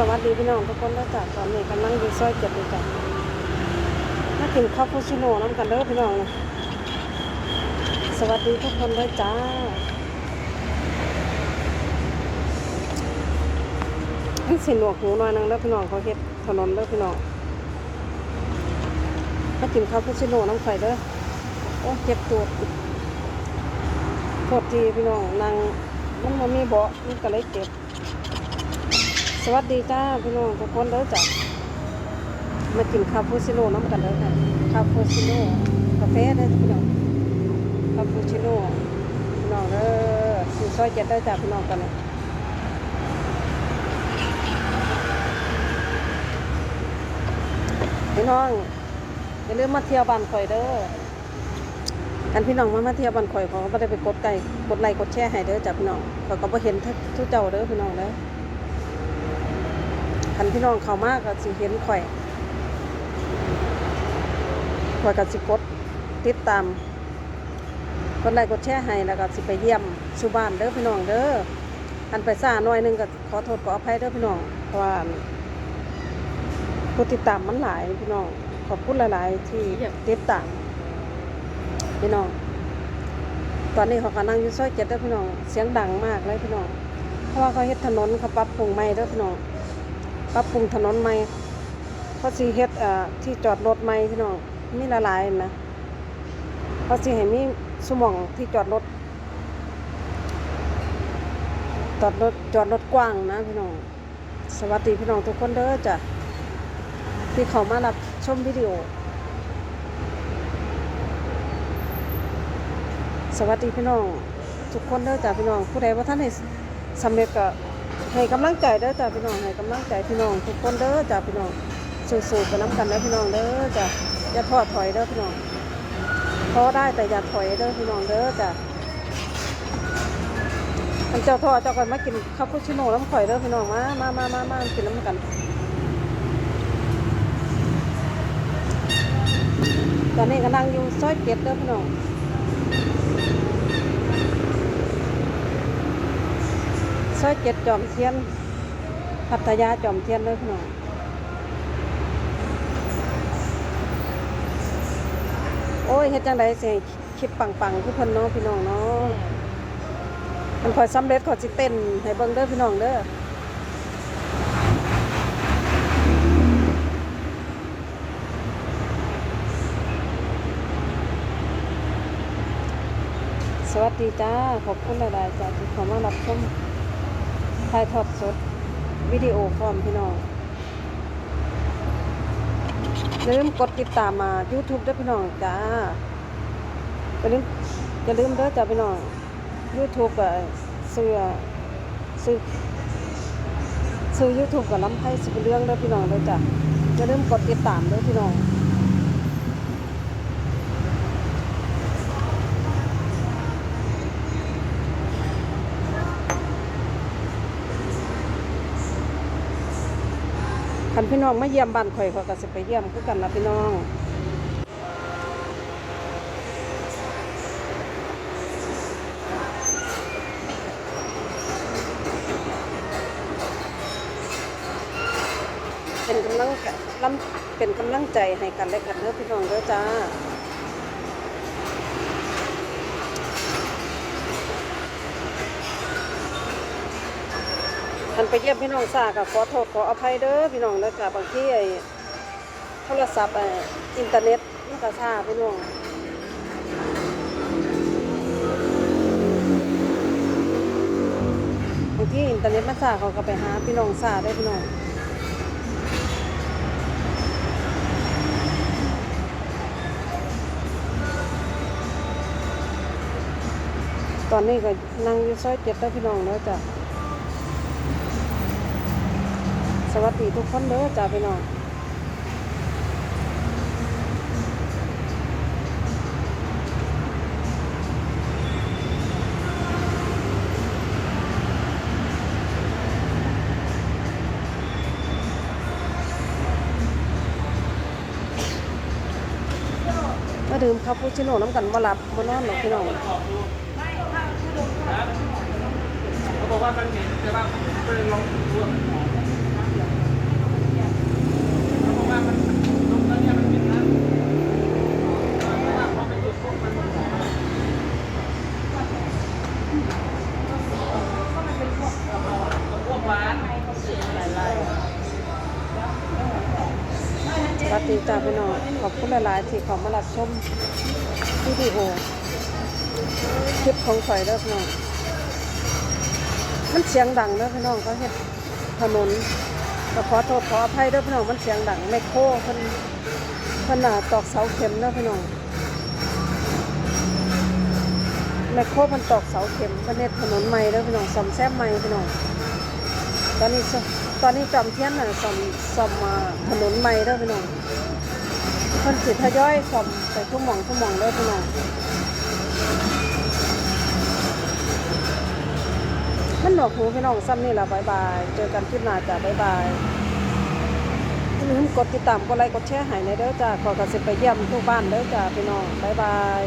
สวัสดีพี่น้องทุกคนแล้วจ้ะตอนนี้กำลังอยู่ซอยเจ็ดเลยจ้ะมากินข้าวโพชิโน่น้ำกันเด้อพี่น้องนะสวัสดีทุกคนเลยจ้าอันสิหนวกหูหน่อยนึงเด้อพี่น้องเขาเฮ็ดถนนเด้อพี่น้องมากินข้าวโพชิโน่น้ำไข่เด้อโอ้เจ็บตัวโทษทีพี่น้องนั่งมันบ่มีเบาะมันก็เลยเจ็บ สวัสดีจ้าพี่น้องทุกคนเด้อจ้ะมากินคาปูชิโน่น้ำกันเด้อค่ะคาปูชิโน่กาแฟเด้อพี่น้องคาปูชิโน่พี่น้องเด้อซื้อซอยเจ็ดเด้อจ้ะพี่น้องกันเลยพี่น้องอย่าลืมมาเที่ยวบ้านข่อยเด้อกันพี่น้องมามาเที่ยวบ้านข่อยเขาก็ไม่ได้ไปกดไก่กดไลค์กดแชร์ให้เด้อจ้ะพี่น้องเขาก็บ่เห็นทุกเจ้าเด้อพี่น้องเด้อ คันพี่น้องเขามากก็สิเห็นข่อยข่อยก็สิกดติดตามกดไลค์กดแชร์ให้แล้วก็สิไปเยี่ยมชูบ้านเด้อพี่น้องเด้ออันไปซ่าหน่อยหนึงก็ขอโทษขออภัยเด้อพี่น้องเพราะว่าผู้ติดตามมันหลายพี่น้องขอบคุณหลาย ๆ ที่ติดตามพี่น้อง ตอนนี้เขากำลังอยู่ซอยเจ็ดเด้อพี่น้อง เสียงดังมากเลยพี่น้อง เพราะว่าเขาเฮ็ดถนนเขาปรับปรุงใหม่เด้อพี่น้อง ปรับปรุงถนนใหม่เขาสิเฮ็ดเอ่อที่จอดรถใหม่พี่น้องมีหลายนะเขาสิให้มีสมองที่จอดรถจอดรถจอดรถกว้างนะพี่น้องสวัสดีพี่น้องทุกคนเด้อจ้ะที่เขามารับชมวิดีโอ สวัสดีพี่น้องทุกคนเด้อจ้ะพี่น้องผู้ใดว่าท่านให้สำเร็จก็ ให้กำลังใจเด้อจ้ะพี่น้องให้กำลังใจพี่น้องทุกคนเด้อจ้ะพี่น้องสู้ๆไปน้ำกันเด้อพี่น้องเด้อจ้ะอย่าท้อถอยเด้อพี่น้องท้อได้แต่อย่าถอยเด้อพี่น้องเด้อจ้ะอันเจ้าท้อเจ้าก่อนมากินข้าวพุชิโน่น้ำข่อยเด้อพี่น้องมามามามามากินน้ำกันตอนนี้ก็นั่งอยู่ซอยเจ็ดเด้อพี่น้อง ซอยเจ็ดจอมเทียน พัทยาจอมเทียนเลยพี่น้องโอ้ยเฮ็ดจังไดสิให้คลิปปังๆคือเพิ่นเนาะพี่น้องเนาะมันคอยสำเร็จขอสิเต้นให้เบิ่งเด้อพี่น้องเด้อสวัสดีจ้า ขอบคุณหลายๆจ้าที่เข้ามารับชม ถ่ายทอดสด วิดีโอพร้อมพี่น้องอย่าลืมกดติดตามมา YouTube ด้วยพี่น้องจ้าอย่าลืมอย่าลืมเด้อจ้าพี่น้อง YouTube กับซื้อซื้อซื้อ YouTube กับลำไพ่สิบเรื่องเด้อพี่น้องเด้อจ้าอย่าลืมกดติดตามเด้อพี่น้อง คันพี่น้องมาเยี่ยมบ้านข่อยเขาก็สิไปเยี่ยมคือกันนะพี่น้องเป็นกำลังใจลำเป็นกำลังใจให้กันและกันเด้อพี่น้องเด้อจ้า คันไปเยี่ยมพี่น้องสาก็ขอโทษขออภัยเด้อพี่น้องเด้อจ้ะบางทีไอ้โทรศัพท์ไอ้อินเทอร์เน็ตมันก็ช้าพี่น้องบางทีอินเทอร์เน็ตมันช้าเขาก็ไปหาพี่น้องสาได้พี่น้องตอนนี้ก็นั่งอยู่ซอยเจ็ดเด้อพี่น้องเด้อจ้ะ วัสดีทุกคนเด้อจ้าพี่น้องมาดื่มคาปูชิโน่น้ำกันมาหลับมานอนหรอพี่น้องเขาบอกว่ามันเห็นแต่ว่าเป็นลองดู จ้าพี่น้องขอบคุณหลายๆที่เขามารับชมวิดีโอคลิปของข่อยเด้อพี่น้องมันเสียงดังเด้อพี่น้องเขาเฮ็ดถนนก็ขอโทษขออภัยเด้อพี่น้องมันเสียงดังแมคโครเพิ่นเพิ่นน่ะตอกเสาเข็มเด้อพี่น้องแมคโครเพิ่นตอกเสาเข็มเพิ่นเฮ็ดถนนใหม่เด้อพี่น้องซ่อมแซมใหม่พี่น้องตอนนี้ตอนนี้จอมเทียนน่ะซ่อมซ่อมถนนใหม่เด้อพี่น้อง เพิ่นสิทยอยซ่อมไปทุกหม่องทุกหมองเด้อพี่น้องมันหนวกหูพี่น้องซ้ำนี่ละบ๊ายบาย เจอกันคลิปหน้าจ้ะบ๊ายบายอย่าลืมกดติดตามกดไลค์กดแชร์ให้ในเด้อจ้าขอกระสิไปเยี่ยมทุกบ้านเด้อจ้าพี่น้องบ๊ายบาย